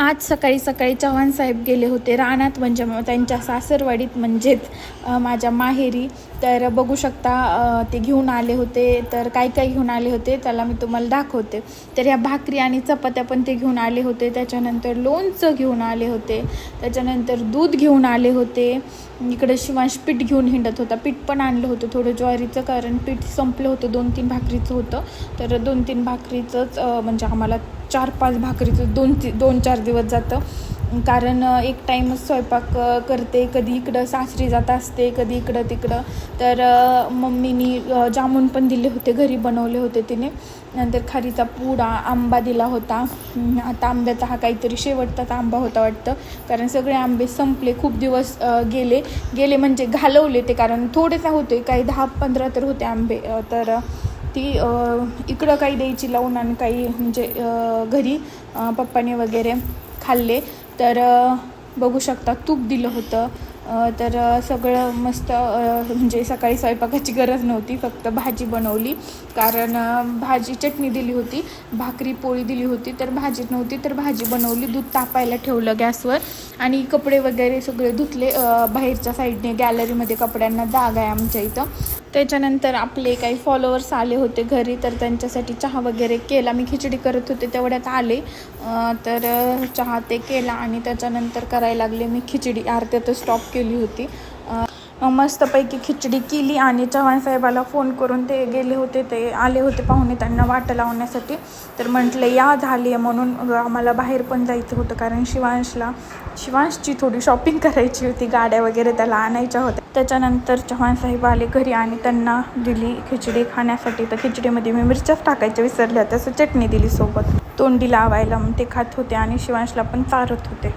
आज सकाळी सकाळी चव्हाण साहेब गेले होते रानात म्हणजे त्यांच्या सासरवाडीत म्हणजेच माझ्या माहेरी. तर बघू शकता ते घेऊन आले होते. तर काय काय घेऊन आले होते त्याला मी तुम्हाला दाखवते. तर ह्या भाकरी आणि चपात्या पण ते घेऊन आले होते. त्याच्यानंतर लोणचं घेऊन आले होते. त्याच्यानंतर दूध घेऊन आले होते. इकडं शिवांश पीठ घेऊन हिंडत होता. पीठ पण आणलं होतं थोडं ज्वारीचं कारण पीठ संपलं होतं. दोन तीन भाकरीचं होतं. तर दोन तीन भाकरीचंच म्हणजे आम्हाला चार पाच भाकरीचं दोन ती दोन चार दिवस जातं. कारण एक टाईमच स्वयंपाक करते. कधी इकडं सासरी जात असते कधी इकडं तिकडं. तर मम्मीनी जामून पण दिले होते घरी बनवले होते तिने. नंतर खारीचा पुडा आंबा दिला होता. आता आंब्याचा हा काहीतरी शेवटचाच आंबा होता वाटतं. कारण सगळे आंबे संपले खूप दिवस गेले. गेले म्हणजे घालवले ते कारण थोडेच होते काही दहा पंधरा तर होते आंबे तर ती इकडं काही द्यायची लावून आणि काही म्हणजे घरी पप्पाने वगैरे खाल्ले. तर बघू शकता तूप दिलं होतं. तर सगळं मस्त म्हणजे सकाळी स्वयंपाकाची गरज नव्हती. फक्त भाजी बनवली. कारण भाजी चटणी दिली होती. भाकरी पोळी दिली होती. तर भाजी नव्हती तर भाजी बनवली. दूध तापायला ठेवलं गॅसवर. आणि कपडे वगैरे सगळे धुतले बाहेरच्या साईडने गॅलरीमध्ये कपड्यांना दाग आहे आमच्या इथं. त्याच्यानंतर आपले काही फॉलोअर्स आले होते घरी तर त्यांच्यासाठी चहा वगैरे केला. मी खिचडी करत होते तेवढ्यात आले. तर चहा ते केला आणि त्याच्यानंतर करायला लागले मी खिचडी. अर्ध्यातच स्टॉप केली होती. मस्तपैकी खिचडी केली आणि चव्हाण साहेबाला फोन करून ते गेले होते ते आले होते पाहुणे त्यांना वाट लावण्यासाठी. तर म्हटलं या झाली आहे म्हणून आम्हाला बाहेर पण जायचं होतं कारण शिवांशला शिवांशची थोडी शॉपिंग करायची होती गाड्या वगैरे त्याला आणायच्या होत्या. त्याच्यानंतर चव्हाण साहेब आले घरी आणि त्यांना दिली खिचडी खाण्यासाठी. तर खिचडीमध्ये मी मिरच्याच टाकायच्या विसरल्या तसं चटणी दिली सोबत. तोंडी लावायला मग ते खात होते आणि शिवांशला पण चारत होते.